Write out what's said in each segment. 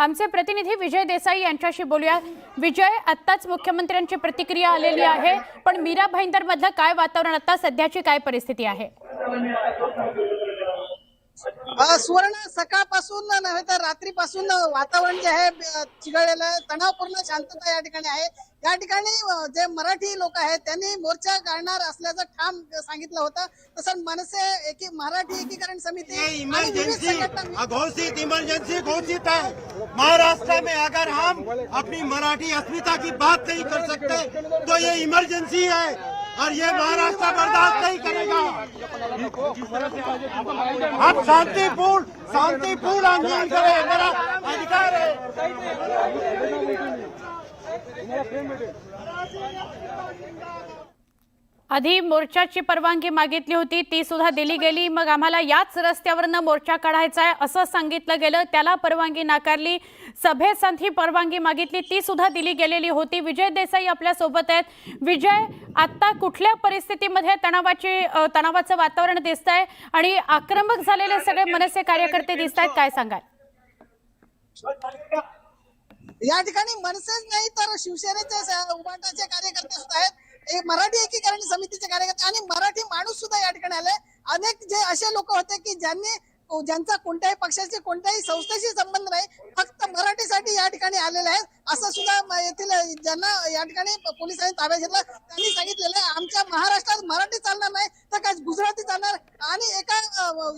आमचे प्रतिनिधी विजय देसाई यांच्याशी बोलूया. विजय आत्ताच मुख्यमंत्र्यांची प्रतिक्रिया आलेली आहे पण मीरा भाईंदर मधलं काय वातावरण आता सध्याची काय परिस्थिती आहे? सुवर्ण सकाळपासून नव्हे तर रात्रीपासून वातावरण जे आहे चिघळलेलं आहे. तणावपूर्ण शांतता या ठिकाणी आहे. या ठिकाणी जे मराठी लोक आहेत त्यांनी मोर्चा काढणार असल्याचं ठाम सांगितलं होतं. तसंच मनसे एकी मराठी एकीकरण समिती अघोषित इमरजेंसी घोषित है महाराष्ट्र में अगर हम अपनी मराठी अस्मिता की बात नहीं कर सकते तो ये इमरजेंसी है। और ये महाराष्ट्र बर्दाश्त नहीं करेगा। हम शांतिपूर्ण शांतिपूर्ण आंदोलन करें मेरा अधिकार है। आधी मोर्चाची परवानगी मागितली होती ती सुद्धा दिली गेली. मग आम्हाला याच रस्त्यावरनं मोर्चा काढायचा आहे असं सांगितलं गेलं. त्याला परवानगी नाकारली. सभेसाठी परवानगी मागितली. ती सुद्धा दिली गेलेली होती. विजय देसाई आपल्यासोबत आहेत. विजय आत्ता कुठल्या परिस्थितीमध्ये तणावाची तणावाचं वातावरण दिसत आहे आणि आक्रमक झालेले सगळे मनसे कार्यकर्ते दिसत आहेत काय सांगाल? या ठिकाणी मनसेच नाही तर शिवसेनेचे उभाटाचे कार्यकर्ते सुद्धा आहेत. मराठी एकीकरण समितीचे कार्यकर्ते आणि मराठी माणूस सुद्धा या ठिकाणी आले अनेक जे असे लोक होते की ज्यांनी ज्यांचा कोणत्याही पक्षाशी कोणत्याही संस्थेशी संबंध नाही फक्त मराठीसाठी या ठिकाणी आलेले आहेत. असं सुद्धा म- येथील ज्यांना या ठिकाणी पोलिसांनी ताब्यात घेतलं त्यांनी सांगितलेलं आहे आमच्या महाराष्ट्रात मराठी चालणार नाही तर काय गुजराती चालणार? आणि एका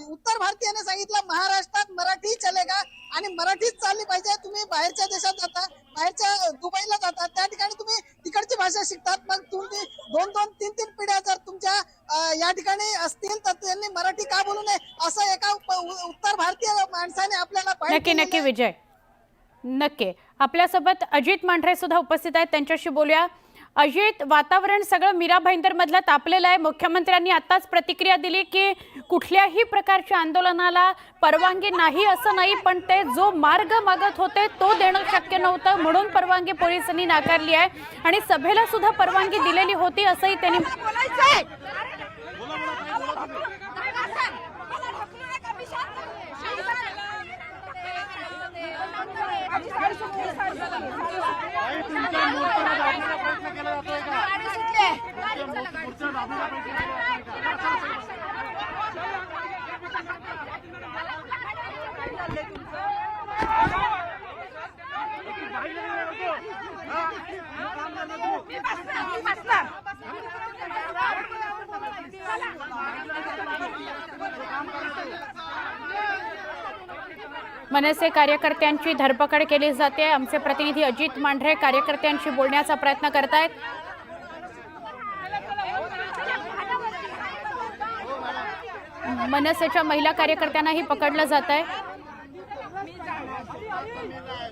उत्तर भारतीयाने सांगितलं महाराष्ट्रात मराठी चलेगा आणि मराठीच चालली पाहिजे तुम्ही बाहेरच्या देशात जाता बाहेरच्या दुबईला जाता त्या ठिकाणी तुम्ही तिकडची भाषा शिकतात मग तुम्ही दोन दोन तीन तीन पिढ्या जर तुमच्या या ठिकाणी असतील तर त्यांनी मराठी का बोलू नये? असं एका उत्तर भारतीय माणसाने आपल्याला नक्की नक्की. विजय. नक्की. आपल्यासोबत अजित मांढरे सुद्धा उपस्थित आहेत. त्यांच्याशी बोलूया. अजित वातावरण सगळं मीरा भाईंदर मधलं तापलेलं आहे. मुख्यमंत्र्यांनी आताच प्रतिक्रिया दिली की कुठल्याही प्रकारच्या आंदोलनाला परवानगी नाही असं नाही पण ते जो मार्ग मागत होते तो देणं शक्य नव्हतं म्हणून परवानगी पोलिसांनी नाकारली आहे. आणि सभेला सुद्धा परवानगी दिलेली होती असंही त्यांनी Bravo! मनसे कार्यकर्त्यांची धरपकड केली जाते. आमचे प्रतिनिधी अजित मांढरे कार्यकर्त्यांशी बोलण्याचा प्रयत्न करत आहेत मनसेच्या महिला कार्यकर्त्यांनाही पकडलं जात आहे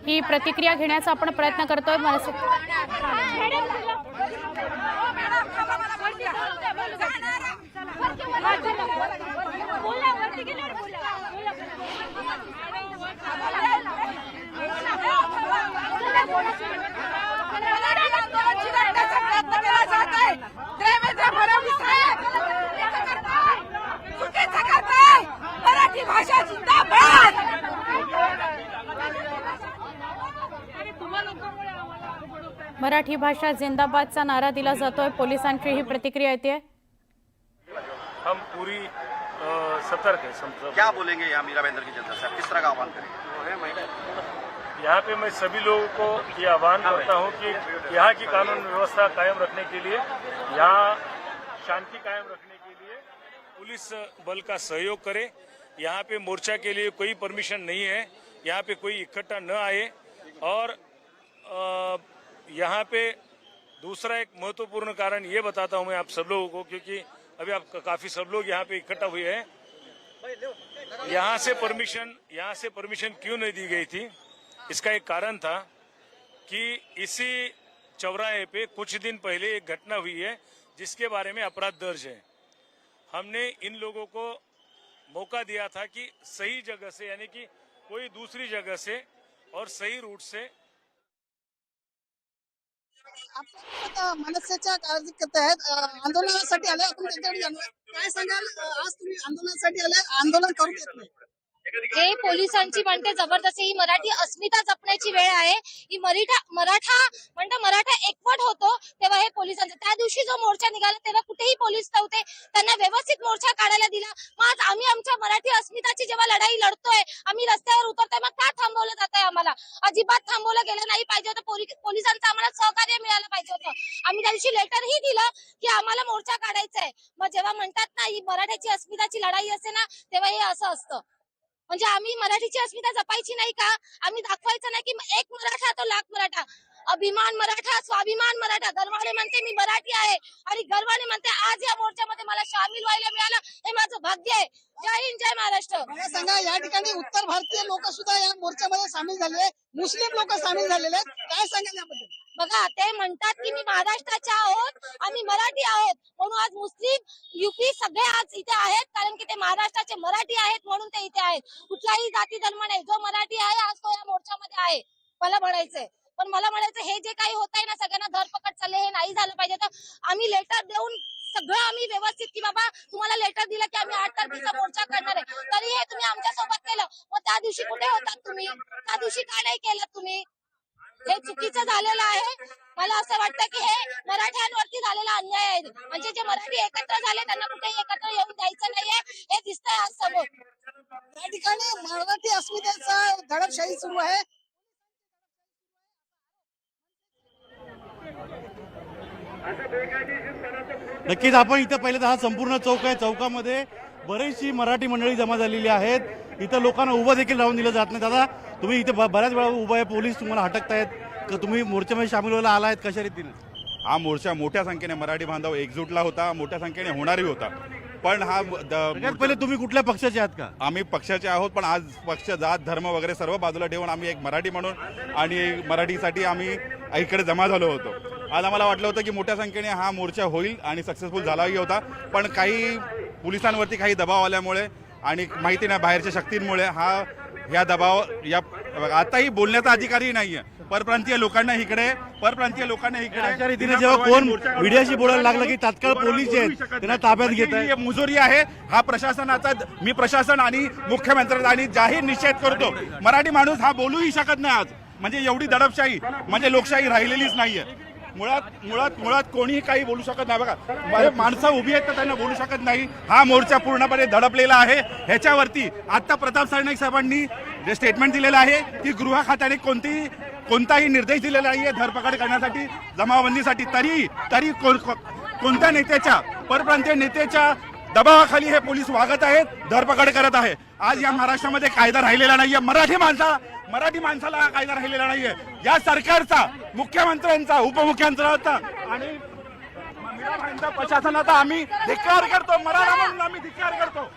ही प्रतिक्रिया घेण्याचा आपण प्रयत्न करतोय. मनसे मराठी मराठी भाषा जिंदाबाद जिंदाबादचा नारा दिला जातोय. पोलिसांची ही प्रतिक्रिया येते. हम पूरी सतर्क है क्या बोलेंगे यहाँ मीरा बहन की जनता से? किस तरह का आह्वान करेंगे यहाँ पे मैं सभी लोगों को ये आह्वान करता हूँ कि यहाँ की कानून व्यवस्था कायम रखने के लिए यहाँ शांति कायम रखने के लिए पुलिस बल का सहयोग करे। यहाँ पे मोर्चा के लिए कोई परमिशन नहीं है। यहाँ पे कोई इकट्ठा न आए और यहाँ पे दूसरा एक महत्वपूर्ण कारण ये बताता हूँ मैं आप सब लोगों को, क्योंकि अभी आप काफ़ी सब लोग यहाँ पे इकट्ठा हुए हैं। यहाँ से परमिशन यहाँ से परमिशन क्यों नहीं दी गई थी? इसका एक कारण था कि इसी चौराहे पे कुछ दिन पहले एक घटना हुई है, जिसके बारे में अपराध दर्ज है। हमने इन लोगों को मौका दिया था कि सही जगह से, यानी कि कोई दूसरी जगह से और सही रूट से आपण आता मनसेच्या कार्यकर्ते आहेत. आंदोलनासाठी आले आपण. त्यांच्याकडे काय सांगाल? आज तुम्ही आंदोलनासाठी आले आंदोलन करू देत नाही. जे पोलिसांची म्हणते जबरदस्ती ही मराठी अस्मिता जपण्याची वेळ आहे. ही मराठा मराठा म्हणता मराठा एकवट होतो तेव्हा हे पोलिसांचं. त्या दिवशी जो मोर्चा निघाला तेव्हा कुठेही पोलीस नव्हते. त्यांना व्यवस्थित मोर्चा काढायला दिला. मग आज आम्ही आमच्या मराठी अस्मिताची जेव्हा लढाई लढतोय आम्ही रस्त्यावर उतरतोय मग का थांबवलं जात आहे आम्हाला? अजिबात थांबवलं गेलं नाही पाहिजे होतं. पोलिसांचं आम्हाला सहकार्य मिळालं पाहिजे होतं. आम्ही त्या दिवशी लेटरही दिलं की आम्हाला मोर्चा काढायचा आहे मग जेव्हा म्हणतात ना ही मराठ्याची अस्मिताची लढाई असते ना तेव्हा हे असं असतं. म्हणजे आम्ही मराठीची अस्मिता जपायची नाही का? आम्ही दाखवायचं नाही की एक मराठा तो लाख मराठा. अभिमान मराठा स्वाभिमान मराठा. गर्वाने म्हणते मी मराठी आहे. आणि गर्वाने म्हणते आज या मोर्चामध्ये मला सामील व्हायला मिळालं. हे माझं भाग्य आहे. जय हिंद जय महाराष्ट्र. मला सांगा या ठिकाणी उत्तर भारतीय लोक सुद्धा या मोर्चामध्ये सामील झालेले मुस्लिम लोक सामील झालेले आहेत. काय सांगाल याबद्दल? बघा ते म्हणतात की मी महाराष्ट्राचे आहोत आम्ही मराठी आहोत. म्हणून आज मुस्लिम युपी सगळे आज इथे आहेत कारण की ते महाराष्ट्राचे मराठी आहेत म्हणून ते इथे आहेत. कुठलाही जाती धर्म नाही जो मराठी आहे आज तो या मोर्चामध्ये आहे. मला म्हणायचंय. पण मला म्हणायचं हे जे काही होत आहे ना सगळ्यांना धरपकड चालले हे नाही झालं पाहिजे. तर आम्ही लेटर देऊन सगळं आम्ही व्यवस्थित की बाबा तुम्हाला लेटर दिलं की आम्ही आठ तारखेचा मोर्चा करणार आहे. तरी हे तुम्ही आमच्यासोबत केलं. मग त्या दिवशी कुठे होतात तुम्ही? त्या दिवशी का नाही केलं तुम्ही? हे चुकीचं झालेलं आहे. मला असं वाटतं की हे मराठ्यांवरती झालेला अन्याय आहे. म्हणजे जे मराठी एकत्र झाले त्यांना कुठेही एकत्र येऊन द्यायचं नाहीये. हे दिसतंय आज समोर. या ठिकाणी मराठी अस्मितेचा दडपशाही सुरू आहे. नक्कीच आपण इथं पहिले तर हा संपूर्ण चौक आहे. चौकामध्ये बरीचशी मराठी मंडळी जमा झालेली आहेत. इथं लोकांना उभं देखील राहून दिलं जात नाही. दादा तुम्ही इथे बऱ्याच वेळा उभं आहे पोलीस तुम्हाला अटकतायत का तुम्ही मोर्चामध्ये सामील व्हायला आलायत कशा रीतीने? हा मोर्चा मोठ्या संख्येने मराठी बांधव एकजूटला होता मोठ्या संख्येने होणारही होता. पण हा द- पहिले तुम्ही कुठल्या पक्षाचे आहात का? आम्ही पक्षाचे आहोत पण आज पक्ष जात धर्म वगैरे सर्व बाजूला ठेवून आम्ही एक मराठी म्हणून आणि मराठीसाठी आम्ही इकडे जमा झालो होतो. आज आम्हाला वाटलं होतं की मोठ्या संख्येने हा मोर्चा होईल आणि सक्सेसफुल झालाही होता पण काही पोलिसांवरती काही दबाव आल्यामुळे आणि माहिती नाही बाहेरच्या शक्तींमुळे हा या दबाव या आताही बोलण्याचा अधिकारही नाहीये. परप्रांतीय लोकांना इकडे परप्रांतीय लोकांना इकडे. अशा रीतीने जेव्हा कोण मीडियाशी बोलायला लागलं की तात्काळ पोलीस जे आहेत त्यांना ताब्यात घेत म्हणजे ही मुजोरी आहे हा प्रशासनाचा मी प्रशासन आणि मुख्यमंत्र्यांचा आणि जाहीर निषेध करतो. मराठी माणूस हा बोलूही शकत नाही आज. म्हणजे एवढी दडपशाही म्हणजे लोकशाही राहिलेलीच नाहीये. मुळात मुळात मुळात कोणीही काही बोलू शकत नाही. बघा माणसं उभी आहेत तर त्यांना बोलू शकत नाही. हा मोर्चा पूर्णपणे धडपलेला आहे. ह्याच्यावरती आता प्रताप सरनाईक साहेबांनी जे स्टेटमेंट दिलेलं आहे की गृह खात्याने कोणतीही कोणताही निर्देश दिलेला नाहीये धरपकड करण्यासाठी जमावबंदीसाठी. तरी तरी कोणत्या नेत्याच्या परप्रांतीय नेत्याच्या दबावाखाली हे पोलीस वागत आहेत धरपकड करत आहे. आज या महाराष्ट्रामध्ये कायदा राहिलेला नाहीये. मराठी माणसा मराठी माणसाला हा कायदा राहिलेला नाहीये. या सरकारचा मुख्यमंत्र्यांचा उपमुख्यमंत्र्यांचा आणि प्रशासनाचा आम्ही धिक्कार करतो मराठा म्हणून आम्ही धिक्कार करतो.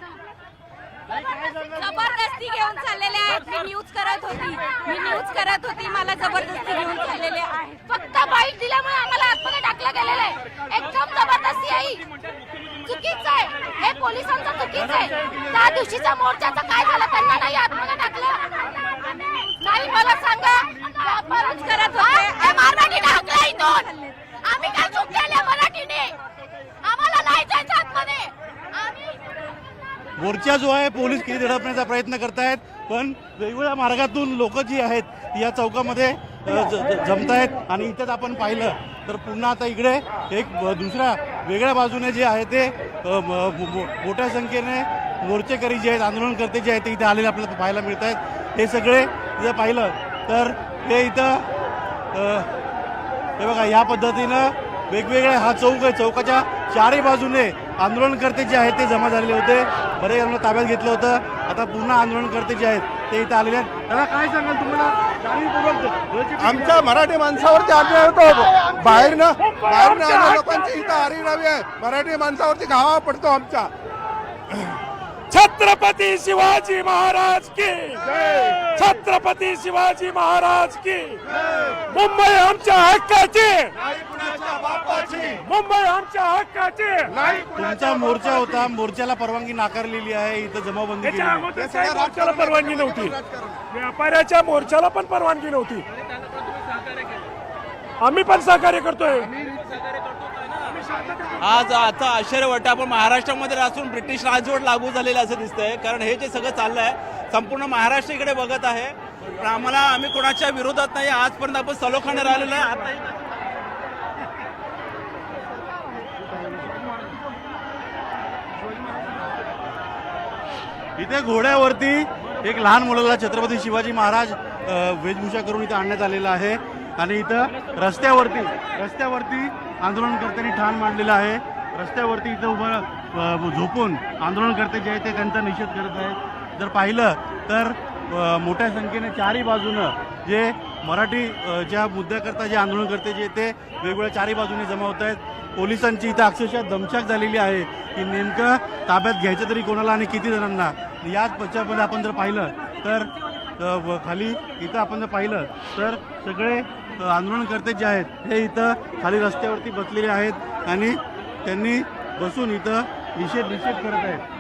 जबरदस्ती घेऊन चाललेले आहेत. मी न्यूज करत होती. मी न्यूज करत होती. मला जबरदस्ती घेऊन चाललेले आहेत. फक्त बाईट दिल्यामुळे आम्हाला आतमध्ये टाकलं गेलेलं आहे. एकदम जबरदस्ती आहे चुकीचं आहे. हे पोलिसांचं चुकीचं आहे. त्या मोर्चाचं काय झालं त्यांना नाही आतमध्ये टाकलं? नाही मला सांगा. व्यापारच करत होते. मराठीने हाकला इथून. आम्ही काय चूक केल्या मराठीने? आम्हाला नाही जायचं आतमध्ये. आम्ही मोर्चा जो आहे पोलीस किती दडपण्याचा प्रयत्न करतायत पण वेगवेगळ्या मार्गातून लोक जी आहेत या चौकामध्ये जमत आहेत आणि इथंच आपण पाहिलं. तर पुन्हा आता इकडे एक दुसऱ्या वेगळ्या बाजूने जे आहे ते मोठ्या संख्येने मोर्चेकरी जे आहेत आंदोलनकर्ते जे आहेत ते इथे आलेले आपल्याला पाहायला मिळत आहेत. हे सगळे जर पाहिलं तर ते इथं हे बघा या पद्धतीनं वेगवेगळ्या हा चौक आहे. चौकाच्या चारही बाजूने आंदोलनकर्ते जे आहेत ते जमा झालेले होते. बरे यांना ताब्यात घेतलं होतं. आता पुन्हा आंदोलनकर्ते जे आहेत ते इथं आलेले आहेत. त्याला काय सांगाल तुम्हाला? आमच्या मराठी माणसावरती अन्याय होतो बाहेरनं बाहेरनं आलेल्या लोकांची इथं आरीरावी आहे. मराठी माणसावरती घावा पडतो आमच्या छत्रपती शिवाजी महाराज की. छत्रपती शिवाजी महाराज की. मुंबई आमच्या हक्काची. मुंबई आमच्या हक्काची. तुमचा मोर्चा होता मोर्चाला परवानगी नाकारलेली आहे इथं जमावबंदी केली. आहे. मोर्चाला परवानगी नव्हती. व्यापाऱ्याच्या मोर्चाला पण परवानगी नव्हती. आम्ही पण सहकार्य करतोय. आज आता आश्चर्य वाटतं आपण महाराष्ट्रामध्ये असून ब्रिटिश राजवट लागू झालेलं असं दिसतंय. कारण हे जे सगळं चाललंय संपूर्ण महाराष्ट्र इकडे बघत आहे. पण आम्हाला आम्ही कोणाच्या विरोधात नाही. आजपर्यंत आपण सलोख्याने राहिलेलो आहे. आता इथे घोड्यावरती एक लहान मुलाला छत्रपती शिवाजी महाराज वेशभूषा करून इथं आणण्यात आलेला आहे. आणि इथं रस्त्यावरती रस्त्यावरती आंदोलनकर्त्यांनी ठाण मांडलेलं आहे. रस्त्यावरती इथं उभं झोपून आंदोलनकर्ते जे आहेत ते त्यांचा निषेध करत आहेत. जर पाहिलं तर मोठ्या संख्येने चारही बाजूनं जे मराठी ज्या मुद्द्याकरता जे आंदोलनकर्ते जे ते वेगवेगळ्या चारही बाजूने जमा होत आहेत. पोलिसांची इथं अक्षरशः दमछाक झालेली आहे की नेमकं ताब्यात घ्यायचं तरी कोणाला आणि किती जणांना? याच पश्चामध्ये आपण जर पाहिलं तर खाली इथं आपण जर पाहिलं तर सगळे आंदोलनकर्ते जे आहेत हे इथं खाली रस्त्यावरती बसलेले आहेत आणि त्यांनी बसून इथं निषेध निषेध करत आहेत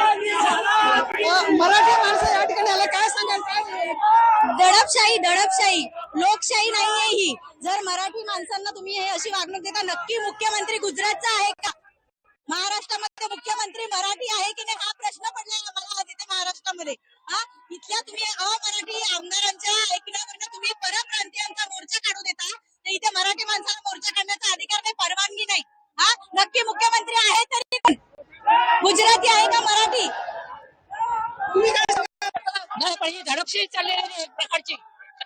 अ, मराठी माणसं या ठिकाणी आले काय सांगाल काय दडपशाही दडपशाही. लोकशाही नाहीये ही. जर मराठी माणसांना तुम्ही हे अशी वागणूक देता नक्की मुख्यमंत्री गुजरातचा आहे का? महाराष्ट्रामध्ये मुख्यमंत्री मराठी आहे की नाही हा प्रश्न पडलाय आम्हाला आज इथे महाराष्ट्रामध्ये. हा? इथल्या तुम्ही अमराठी आमदारांच्या ऐकण्यावरनं तुम्ही परप्रांतीयांचा मोर्चा काढू देता. तर इथे मराठी माणसाला मोर्चा काढण्याचा अधिकार नाही परवानगी नाही. हा? नक्की मुख्यमंत्री आहे तरी गुजराती आहे का मराठी? तुम्ही ही धडपशाही चाललेली एक प्रकारची.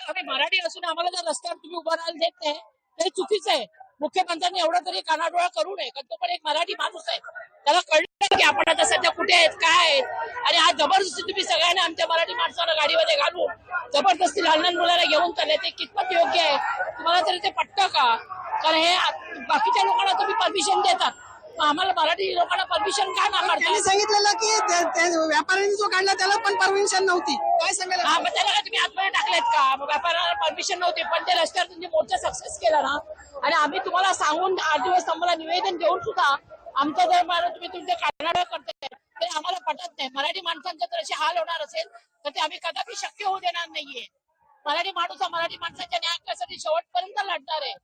आम्ही मराठी असून आम्हाला जर रस्त्यावर तुम्ही उभं राहायला देत नाही ते चुकीचं आहे. मुख्यमंत्र्यांनी एवढा तरी कानाडोळा करू नये कारण तो पण एक मराठी माणूस आहे. त्याला कळलं की आपण आता सध्या कुठे आहेत काय आहेत? आणि आज जबरदस्ती तुम्ही सगळ्यांना आमच्या मराठी माणसाला गाडीमध्ये घालून जबरदस्ती लहान लहान मुलाला घेऊन चालले ते कितपत योग्य आहे? तुम्हाला तरी ते पटतं का? कारण हे बाकीच्या लोकांना तुम्ही परमिशन देतात. आम्हाला मराठी लोकांना परमिशन का त्यांनी सांगितलेलं की व्यापाऱ्यांनी जो काढला त्याला पण परमिशन नव्हती. काय मग त्याला काय तुम्ही आतमध्ये टाकलेत का? मग व्यापाऱ्याला परमिशन नव्हती पण ते रस्त्यावर तुम्ही मोर्चा सक्सेस केला ना. आणि आम्ही तुम्हाला सांगून आठ दिवस आम्हाला निवेदन देऊन सुद्धा आमच्या दरम्यान तुम्ही तुमचे कानाडा करताय ते आम्हाला पटत नाही. मराठी माणसांचा जर असे हाल होणार असेल तर ते आम्ही कदापि शक्य होऊ देणार नाहीये. मराठी माणूस हा मराठी माणसाच्या न्याय हक्कासाठी शेवटपर्यंत लढणार आहे.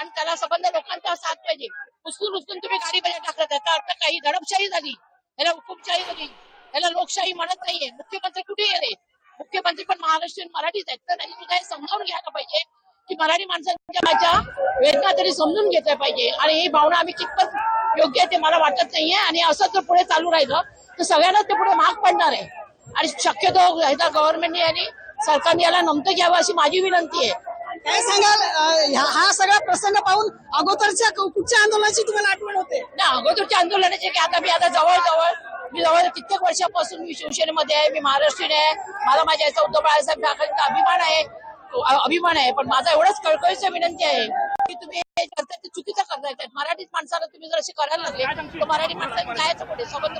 आणि त्याला संबंध लोकांचा साथ पाहिजे. उचलून उचलून तुम्ही गाडीमध्ये टाकला त्याचा अर्थ काही दडपशाही झाली. याला हुकुमशाही झाली याला लोकशाही म्हणत नाहीये. मुख्यमंत्री कुठे गेले? मुख्यमंत्री पण महाराष्ट्रीयन मराठीच आहेत. तर त्यांनी सुद्धा समजावून घ्यायला पाहिजे? की मराठी माणसांच्या माझ्या वेदना तरी समजून घेतल्या पाहिजे. आणि ही भावना आम्ही कितपत योग्य आहे ते मला वाटत नाहीये. आणि असं जर पुढे चालू राहिलं तर सगळ्यांनाच ते पुढे महाग पडणार आहे. आणि शक्यतो गव्हर्नमेंटने आणि सरकारने याला नमतं घ्यावं अशी माझी विनंती आहे. काय सांगाल? हा सगळा प्रसंग पाहून अगोदरच्या कुठच्या आंदोलनाची तुम्हाला आठवण होते? ना अगोदरच्या आंदोलनाचे की आता मी आता जवळ जवळ मी जवळ कित्येक वर्षापासून मी शिवसेनेमध्ये आहे मी महाराष्ट्रीयन आहे. मला माझ्या याचा उद्धव बाळासाहेब ठाकरेंचा अभिमान आहे. अभिमान आहे पण माझा एवढंच कळकळीचं विनंती आहे की तुम्ही हे करताय ते चुकीचं करताय. मराठीच माणसाला तुम्ही जर असे करायला लागले तर मराठी माणसाने जायचं पुढे संबंध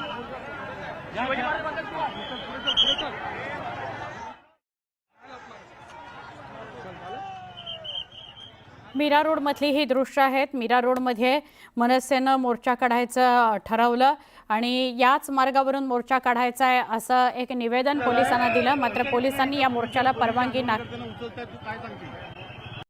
मीरा रोडमधली ही दृश्य आहेत. मीरा रोडमध्ये मनसेनं मोर्चा काढायचं ठरवलं आणि याच मार्गावरून मोर्चा काढायचा आहे असं एक निवेदन पोलिसांना दिलं. मात्र पोलिसांनी या मोर्चाला परवानगी ना